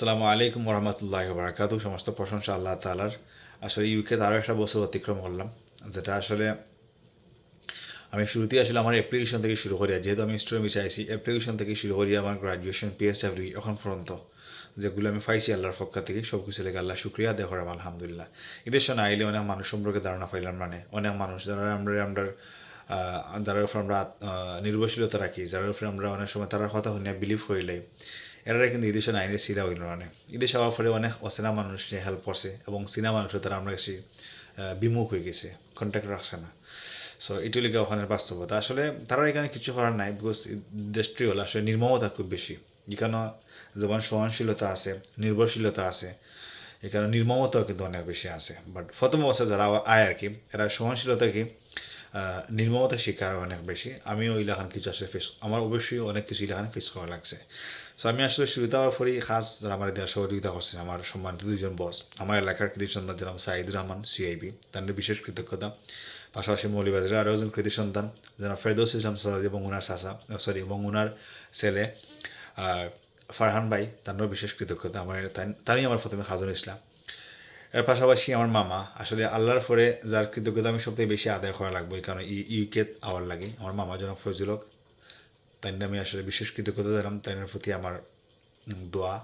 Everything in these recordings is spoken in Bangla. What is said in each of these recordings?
সালামু আলাইকুম রহমতুল্লাহ বারাকাতু সমস্ত প্রশংসা আল্লাহ তালার আসলে ইউকেতে আরও একটা বছর অতিক্রম করলাম, যেটা আসলে আমি শুরুতেই আসলে আমার অ্যাপ্লিকেশন থেকে শুরু করি। যেহেতু আমি স্টুডেন্ট আইসি অ্যাপ্লিকেশন থেকে শুরু করি আমার গ্রাজুয়েশন পিএসডাব্লিউ এখন পর্যন্ত, যেগুলো আমি পাইছি আল্লাহর পক্ষ থেকে সব কিছু লেগে আল্লাহ শুক্রিয়া দেয় করাম আলহামদুলিল্লাহ। এদের সঙ্গে আইলে অনেক মানুষ সম্পর্কে ধারণা পাইলাম মানে অনেক মানুষ যারা আমরা আমরা যারা উপর আমরা নির্ভরশীলতা রাখি, যার উপরে আমরা অনেক সময় তারা কথা শুনে বিলিভ হইলে এরা কিন্তু ইদেশের আইনে সিরা হইল মানে ইদেশ হওয়ার ফলে অনেক অচেনা মানুষ হেল্প করছে এবং চীনা মানুষও তারা আমরা কাছে বিমুখ হয়ে গেছে কন্ট্যাক্ট রাখছে না। সো এটু লিগে ওখানে বাস্তবতা। আসলে তারা এখানে কিছু করার নাই বিকজ দেশটি হলো আসলে নির্মমতা খুব বেশি। এখানে যেমন সহনশীলতা আছে, নির্ভরশীলতা আছে। এখানে নির্মমতাও কিন্তু অনেক বেশি আছে। বাট প্রথম অবস্থা যারা আয় আর কি, এরা সহনশীলতা কি নির্মমতার শিকার অনেক বেশি। আমিও ইলাখান কিছু আসলে ফেস আমার অবশ্যই অনেক কিছু ইলাখানে ফেস করা লাগছে। সো আমি আসলে শুরুতে আমার পরই খাস যারা আমার দেওয়ার সহযোগিতা করছেন আমার সম্মানিত দুজন বস আমার এলাকার কৃতি সন্তান যেরকম সাইদুর রহমান সিআইবি তাদের বিশেষ কৃতজ্ঞতা। পাশাপাশি মৌলিবাজারের আরও একজন কৃতি সন্তান যেন ফেরদৌস ইসলাম সাদাদি এবং ওনার চাচা সরি এবং ওনার ছেলে ফারহান ভাই তারও বিশেষ কৃতজ্ঞতা। আমার তারই আমার প্রথমে খাজুল ইসলাম। এর পাশাপাশি আমার মামা, আসলে আল্লাহর পরে যার কৃতজ্ঞতা আমি সবথেকে বেশি আদায় করা লাগবে এই কারণে ইউকে আওয়ার লাগে। আমার মামা যেন ফজলক তাই আমি আসলে বিশেষ কৃতজ্ঞতা দিলাম তাইনের প্রতি আমার দোয়া।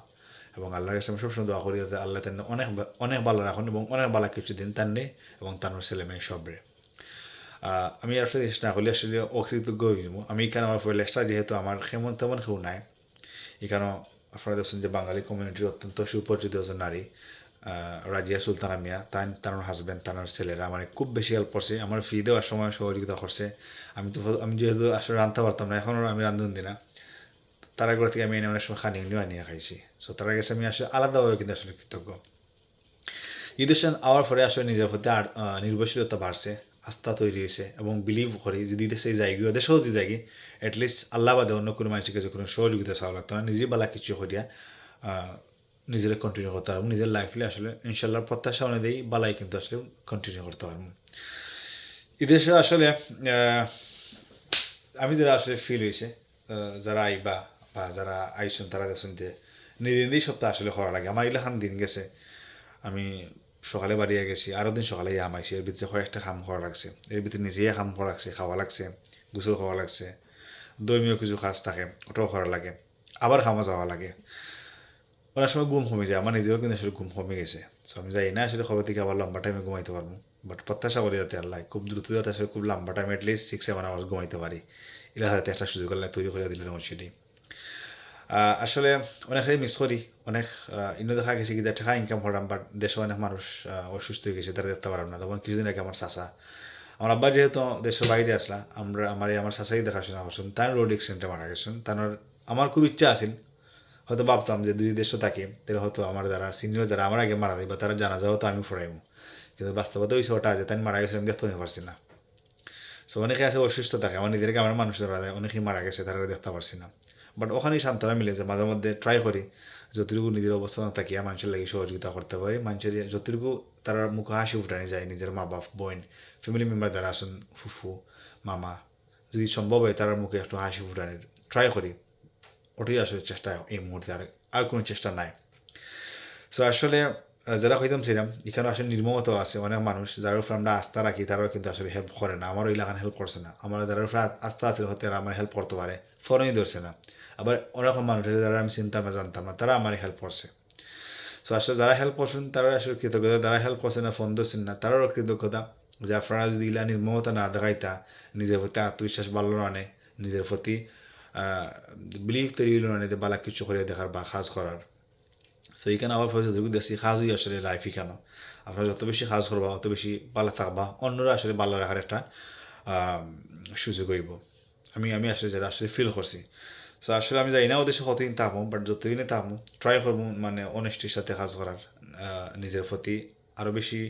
এবং আল্লাহর কাছে আমি সবসময় দোয়া করি যাতে আল্লাহ তাই অনেক অনেক ভালো রাখুন এবং অনেক ভালো কিছু দিন তান্নে এবং তার ছেলে মেয়ে সবরে। আমি আসলে চেষ্টা না করলে আসলে অকৃতজ্ঞ যাব। আমি এখানে আমার পরিলেসটা যেহেতু আমার সেমন তেমন কেউ নাই। এখানেও আপনারা দেখছেন যে বাঙালি কমিউনিটির অত্যন্ত সুপরিচিত নারী। রাজিয়া সুলতানা মিয়া তাই তার হাজব্যান্ড তার ছেলেরা আমার খুব বেশি হেল্প করছে। আমার ফি দেওয়ার সময় সহযোগিতা করছে। আমি তো আমি যেহেতু আসলে রাঁধতে পারতাম না, এখনও আমি রান্ধন দিই না। তারা ঘর থেকে আমি এনে অনেক সময় খানি নিয়ে আনিয়ে খাইছি। সো তারা কাছে আমি আসলে আলাদাভাবে কিন্তু আসলে কৃতজ্ঞ। ঈদের আওয়ার পরে আসলে নিজের প্রতি আর নির্ভরশীলতা বাড়ছে, আস্থা তৈরি হয়েছে এবং বিলিভ করি যদি দেশে যাই গিয়ে দেশেও যদি যাই অ্যাটলিস্ট আল্লাহ বাদে অন্য কোনো মানুষের কাছে কোনো সহযোগিতা চাওয়া লাগতো না। নিজে বেলা কিছু করিয়া নিজের কন্টিনিউ করতে পারব নিজের লাইফে আসলে ইনশাল্লাহ প্রত্যাশা অনুযায়ী বালাই কিন্তু আসলে কন্টিনিউ করতে পারব এদেশে আসলে আমি যারা আসলে ফিল হয়েছে যারা আইবা বা যারা আইসন তারা দেখছেন যে নিজে নিজেই সপ্তাহ আসলে করা লাগে। আমার এলাকান দিন গেছে, আমি সকালে বাড়িয়ে গেছি আরও দিন সকালে আম আইসি এর ভিতরে কয়েকটা খাম খাওয়া লাগছে, এর ভিতরে নিজেই খাম খাওয়া লাগছে খাওয়া লাগছে, গোসল খাওয়া লাগছে, ধর্মীয় কিছু কাজ থাকে, ওটাও করা লাগে। আবার খামা যাওয়া লাগে। অনেক সময় ঘুম কমে যায়। আমার নিজেও কিন্তু আসলে ঘুম কমে গেছে। সো আমি যাই না আসলে খবর থেকে আবার লম্বা টাইমে ঘুমাইতে পারব। বাট প্রত্যাশা করি যাতে আল্লাহ খুব দ্রুত যাতে আসলে খুব লম্বা time at least six seven hours ঘুমাইতে পারি। এটা হাতে একটা সুযোগ আল্লাহ তৈরি করে দিলেন আহ, আসলে অনেকটাই মিস করি। অনেক ইন্য দেখা গেছে কি টাকা ইনকাম করলাম বাট দেশে অনেক মানুষ অসুস্থ হয়ে গেছে তারা দেখতে পারলাম না। তখন কিছুদিন আগে আমার চাচা আমার আব্বা যেহেতু দেশের বাইরে আসলা আমরা আমার আমার চাচাই দেখাশোনা করছেন। তার রোড অ্যাক্সিডেন্টে মারা গেছেন। তার আমার খুব ইচ্ছা আছিল হয়তো ভাবতাম যে দুই দেশও থাকে, তাহলে হয়তো আমার যারা সিনিয়র যারা আমার আগে মারা যায় বা তারা জানা যাওয়া তো আমি ফোরাইম কিন্তু বাস্তবতা ওই ওটা আছে তাই মারা গেছে আমি দেখতে পারছি না। সো অনেকে আছে অসুস্থ থাকে, আমার নিজেদেরকে আমার মানুষের রাধা অনেকেই মারা গেছে, তারা দেখতে পারছি না। বাট ওখানেই সান্ত্বনা মিলে যে মাঝে মধ্যে ট্রাই করি, যতটুকু নিজের অবস্থান থাকিয়া মানুষের লাগে সহযোগিতা করতে পারি, মানুষের যতটুকু তারা মুখে হাসি উঠানি যায়, নিজের মা বাপ, বোন ফ্যামিলি মেম্বার যারা আছেন, ফুফু, মামা, যদি সম্ভব হয় তার মুখে একটু হাসি ফুটানির ট্রাই করি। ওটাই আসলে চেষ্টা এই মুহূর্তে আর আর কোনো চেষ্টা নাই। সো আসলে যারা হইতাম ছিলাম এখানে আসলে নির্মমতা আছে অনেক মানুষ যার উপরে আমরা আস্থা রাখি তারাও কিন্তু আসলে হেল্প করে না। আমারও এলাকান হেল্প করছে না। আমার যারা উপরে আস্থা আছে হয়তো তারা আমার হেল্প করতে পারে ফোনই ধরছে না। আবার অনেক মানুষ আছে যারা আমি চিন্তা না জানতাম না তারা আমার হেল্প করছে। সো আসলে যারা হেল্প করছেন তারা আসলে কৃতজ্ঞতা। যারা হেল্প করছে না ফোন ধরছেন না তারাও কৃতজ্ঞতা। যে আপনারা যদি ইলা নির্মমতা না দেখাইতা নিজের প্রতি আত্মবিশ্বাস বাড়লো আনে, নিজের প্রতি বিলিভ তৈরি হইল না বালা কিছু করে দেখার বা কাজ করার। সো এইখানে আবার ফলে যদি দেখছি কাজই আসলে লাইফ এখানে আপনারা যত বেশি কাজ করবা, অত বেশি বালা থাকবা, অন্যরা আসলে ভালো রাখার একটা সুযোগ হইব। আমি আমি আসলে যেটা আসলে ফিল করছি। সো আসলে আমি যাই না ওদের সাথে কতদিন থাকব বাট যতদিনে থাকব ট্রাই করব মানে অনেস্টির সাথে কাজ করার নিজের প্রতি আরও বেশি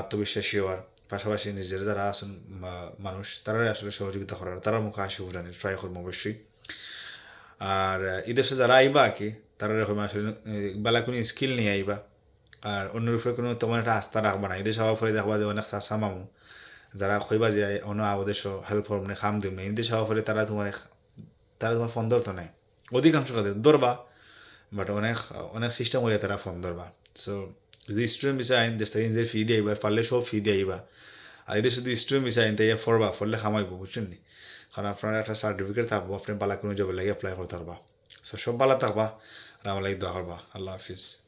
আত্মবিশ্বাসী হওয়ার। পাশাপাশি নিজের যারা আছেন মানুষ তারাই আসলে সহযোগিতা করার তারা মুখে হাসি ফুটানি ট্রাই করব অবশ্যই। আর আহ, এই দেশে যারা আইবা কি তারা এরকম আসলে বেলা কোনো স্কিল নিয়ে আইবা। আর অন্যের উপরে কোনো তেমন একটা আস্থা রাখবা না। এদেশে হওয়ার পরে দেখবা যে অনেক চাষা মামু যারা কইবা যে অন্য আবদেশ হেল্প করব মানে খাম না। এদেশে হওয়ার পরে তারা তোমার তারা তোমার ফোন ধরতো নাই অধিকাংশ কাদের ধরবা বাট অনেক অনেক সিস্টেম করে তারা ফোন ধরবা। সো যদি বিষয় আইন থেকে নিজের ফি দিয়ে আইবা পারলে সব ফি দিয়ে আইবা আর এদের যদি স্টুডেন্ট বিচারেন তাই ফরবা ফরলে খামাইব, বুঝছেন নি? কারণ আপনার একটা সার্টিফিকেট থাকব, আপনি বালা কোনো জবের লাগে অ্যাপ্লাই করতে পারবা। সো সব বালা থাকবা। আর আমার লাগে দোয়া করবা। আল্লাহ হাফিজ।